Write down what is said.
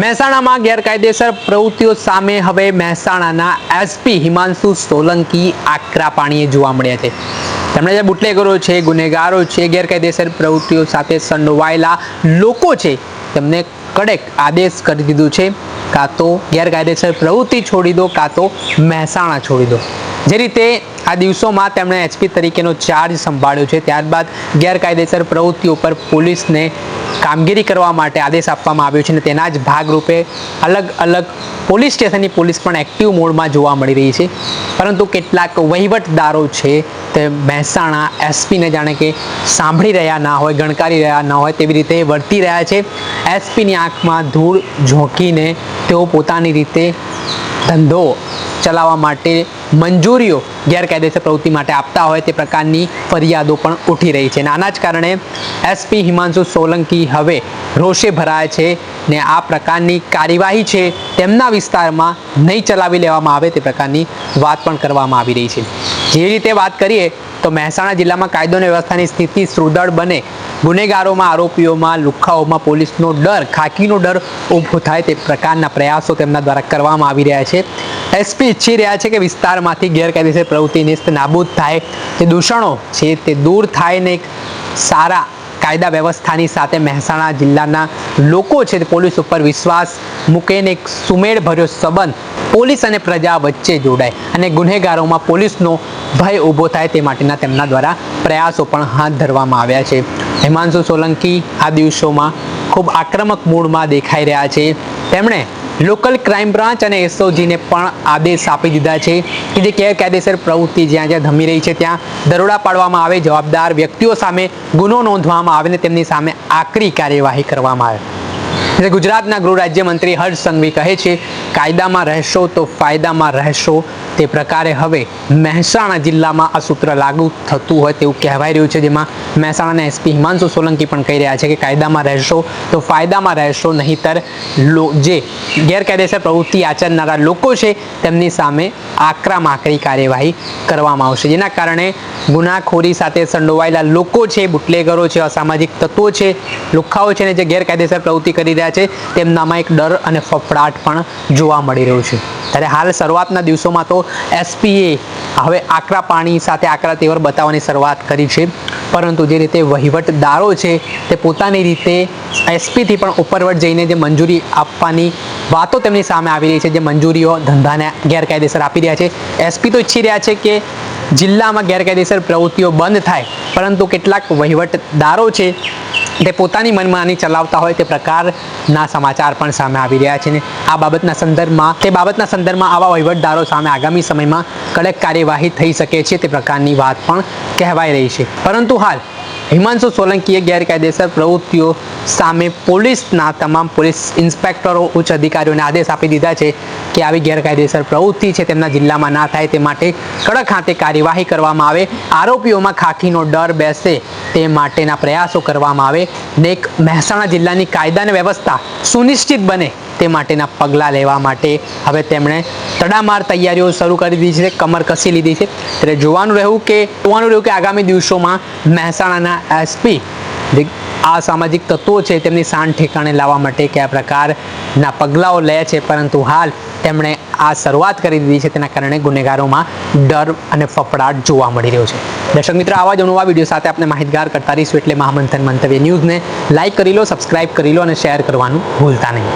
મહેસાણામાં ગેરકાયદેસર પ્રવૃત્તિઓ સામે હવે મહેસાણાના એસપી હિમાંશુ સોલંકી આકરા પાણીએ જોવા મળ્યા છે. તેમણે જે બુટલેગરો છે, ગુનેગારો છે, ગેરકાયદેસર પ્રવૃત્તિઓ સાથે સંડોવાયેલા લોકો છે, તેમને કડક આદેશ કરી દીધું છે. કાં તો ગેરકાયદેસર પ્રવૃત્તિ છોડી દો, કાં તો મહેસાણા છોડી દો. જે રીતે આ દિવસોમાં તેમણે એચપી તરીકેનો ચાર્જ સંભાળ્યો છે. ત્યારબાદ ગેરકાયદેસર પ્રવૃત્તિઓ પર પોલીસને કામગીરી કરવા માટે આદેશ આપવામાં આવ્યો છે અને તેના જ ભાગરૂપે અલગ અલગ પોલીસ સ્ટેશનની પોલીસ પણ એક્ટિવ મોડમાં જોવા મળી રહી છે. પરંતુ કેટલાક વહીવટદારો છે તે મહેસાણા એસપીને જાણે કે સાંભળી રહ્યા ના હોય, ગણકારી રહ્યા ના હોય તેવી રીતે વર્તી રહ્યા છે. એસપીની આંખમાં ધૂળ ઝોંકીને તેઓ પોતાની રીતે ધંધો ચલાવવા માટે મંજૂરીઓ ગેરકાયદેસર પ્રવૃત્તિ માટે આપતા હોય તે પ્રકારની ફરિયાદો પણ ઉઠી રહી છે. અને આના જ કારણે એસપી હિમાંશુ સોલંકી હવે રોષે ભરાય છે ને આ પ્રકારની કાર્યવાહી છે તેમના વિસ્તારમાં નહીં ચલાવી લેવામાં આવે તે પ્રકારની વાત પણ કરવામાં આવી રહી છે. જે રીતે વાત કરીએ તો મહેસાણા જિલ્લામાં કાયદો અને વ્યવસ્થાની સ્થિતિ સુદૃઢ બને ગુનેગારોમાં, આરોપીઓમાં, લુખ્ખાઓમાં પોલીસનો ડર, ખાકીનો ડર ઊભો થાય તે પ્રકારના પ્રયાસો તેમના દ્વારા કરવામાં આવી રહ્યા છે. એસપી ઈચ્છી રહ્યા છે કે વિસ્તારમાંથી ગેરકાયદેસર પ્રવૃત્તિ નિસ્ત નાબૂદ થાય. તે દૂષણો છે તે દૂર થાય ને એક સારા કાયદા વ્યવસ્થાની સાથે મહેસાણા જિલ્લાના લોકો છે તે પોલીસ ઉપર વિશ્વાસ મૂકીને એક સુમેળ ભર્યો સંબંધ પોલીસ અને પ્રજા વચ્ચે જોડાય અને ગુનેગારોમાં પોલીસનો ભય ઊભો થાય તે માટેના તેમના દ્વારા પ્રયાસો પણ હાથ ધરવામાં આવ્યા છે. હિમાંશુ સોલંકી આ દિવસોમાં ખૂબ આક્રમક મૂડમાં દેખાઈ રહ્યા છે. તેમણે લોકલ ક્રાઇમ બ્રાન્ચ અને એસઓજીને પણ આદેશ આપી દીધા છે કે જે ગેરકાયદેસર પ્રવૃત્તિ જ્યાં જ્યાં ધમી રહી છે, ત્યાં દરોડા પાડવામાં આવે, જવાબદાર વ્યક્તિઓ સામે ગુનો નોંધવામાં આવે ને તેમની સામે આકરી કાર્યવાહી કરવામાં આવે. એટલે ગુજરાતના ગૃહ રાજ્યમંત્રી હર્ષ સંઘવી કહે છે, કાયદામાં રહેશો તો ફાયદામાં રહેશો. તે પ્રકારે હવે મહેસાણા જિલ્લામાં આ સૂત્ર લાગુ થતું હોય તેવું કહેવાઈ રહ્યું છે, જેમાં મહેસાણાના એસપી હિમાંશુ સોલંકી પણ કહી રહ્યા છે કે કાયદામાં રહેશો તો ફાયદામાં રહેશો, નહીંતર લો, જે ગેરકાયદેસર પ્રવૃત્તિ આચરનારા લોકો છે, તેમની સામે આકરામાકરી કાર્યવાહી કરવામાં આવશે. જેના કારણે ગુનાખોરી સાથે સંડોવાયેલા લોકો છે, બુટલેગરો છે, અસામાજિક તત્વો છે લુખાઓ છે ને જે ગેરકાયદેસર પ્રવૃત્તિ કરી રહ્યા છે, તેમનામાં એક ડર અને ફફડાટ પણ જોવા મળી રહ્યો છે. ત્યારે હાલ શરૂઆતના દિવસોમાં તો એસપીએ હવે આકરા પાણી સાથે આકરા તેવર બતાવવાની શરૂઆત કરી છે. પરંતુ જે રીતે વહીવટદારો છે, તે પોતાની રીતે એસપીથી પણ ઉપરવટ જઈને જે મંજૂરી આપવાની વાતો તેમની સામે આવી રહી છે, જે મંજૂરીઓ ધંધાને ગેરકાયદેસર આપી રહ્યા છે. એસપી તો ઈચ્છી રહ્યા છે કે જિલ્લામાં ગેરકાયદેસર પ્રવૃત્તિઓ બંધ થાય, પરંતુ કેટલાક વહીવટદારો છે તે પોતાની મનમાની ચલાવતા હોય તે પ્રકારના સમાચાર પણ સામે આવી રહ્યા છે ને આ બાબતના સંદર્ભમાં, તે બાબતના સંદર્ભમાં આવા વહીવટદારો સામે આગામી સમયમાં કડક કાર્યવાહી થઈ શકે છે તે પ્રકારની વાત પણ કહેવાઈ રહી છે. પરંતુ હાલ હિમાંશુ સોલંકીએ ગેરકાયદેસર પ્રવૃત્તિઓ સામે પોલીસના તમામ પોલીસ ઇન્સ્પેક્ટરો, ઉચ્ચ અધિકારીઓને આદેશ આપી દીધા છે કે આવી ગેરકાયદેસર પ્રવૃત્તિ છે તેમના જિલ્લામાં ના થાય તે માટે કડક હાથે કાર્યવાહી કરવામાં આવે. આરોપીઓમાં ખાખીનો ડર બેસે તે માટેના પ્રયાસો કરવામાં આવે. ને એક મહેસાણા જિલ્લાની કાયદા વ્યવસ્થા સુનિશ્ચિત બને તે માટેના પગલાં લેવા માટે હવે તેમણે તડામાર તૈયારીઓ શરૂ કરી દીધી છે. કમર કસી લીધી છે. ત્યારે જોવાનું રહ્યું કે, જોવાનું રહ્યું કે આગામી દિવસોમાં મહેસાણાના એસપી આ સામાજિક તત્વો છે, તેમની શાન ઠેકાણે લાવવા માટે કયા પ્રકારના પગલાઓ લે છે, પરંતુ હાલ તેમણે આ શરૂઆત કરી દીધી છે, તેના કારણે ગુનેગારોમાં ડર અને ફફડાટ જોવા મળી રહ્યો છે. દર્શક મિત્રો, આવા જ નવા વીડિયો સાથે આપણે માહિતગાર કરતા રહીશું, એટલે મહામંથન મંતવ્ય ન્યૂઝને લાઇક કરી લો, સબસ્ક્રાઇબ કરી લો અને શેર કરવાનું ભૂલતા નહીં.